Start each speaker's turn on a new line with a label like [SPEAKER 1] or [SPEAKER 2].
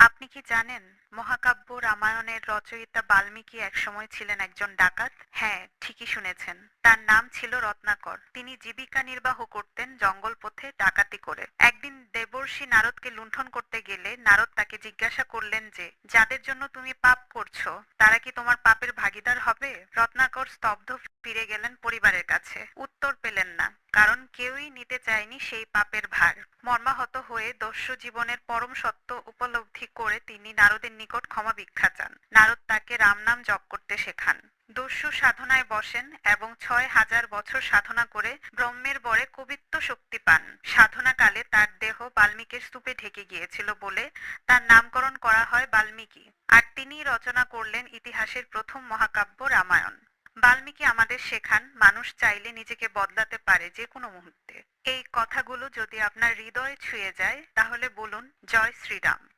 [SPEAKER 1] আপনি কি জানেন, মহাকাব্য রামায়ণের রচয়িতা বাল্মীকি একসময় ছিলেন একজন ডাকাত? হ্যাঁ ঠিকই শুনেছেন। তার নাম ছিল রত্নাকর। তিনি জীবিকা নির্বাহ করতেন জঙ্গল পথে ডাকাতি করে। একদিন দেবর্ষি নারদকে লুণ্ঠন করতে গেলে নারদ তাকে জিজ্ঞাসা করলেন যে, যাদের জন্য তুমি পাপ করছ, তারা কি তোমার পাপের ভাগিদার হবে? রত্নাকর স্তব্ধ ফিরে গেলেন পরিবারের কাছে। কেউই নিতে চায়নি সেই পাপের ভার। মর্মাহত হয়ে দস্যু জীবনের পরম সত্য উপলব্ধি করে তিনি নারদের নিকট ক্ষমা ভিক্ষা চান। নারদ তাকে রাম নাম জপ করতে শেখান। দস্যু সাধনায় বসেন এবং ছয় হাজার বছর সাধনা করে ব্রহ্মের বরে কবিত্ব শক্তি পান। সাধনাকালে তার দেহ বাল্মীকির স্তূপে ঢেকে গিয়েছিল বলে তার নামকরণ করা হয় বাল্মীকি। আর তিনিই রচনা করলেন ইতিহাসের প্রথম মহাকাব্য রামায়ণ। বাল্মীকি আমাদের শেখান, মানুষ চাইলে নিজেকে বদলাতে পারে যে কোনো মুহূর্তে। এই কথাগুলো যদি আপনার হৃদয় ছুঁয়ে যায়, তাহলে বলুন, জয় শ্রীরাম।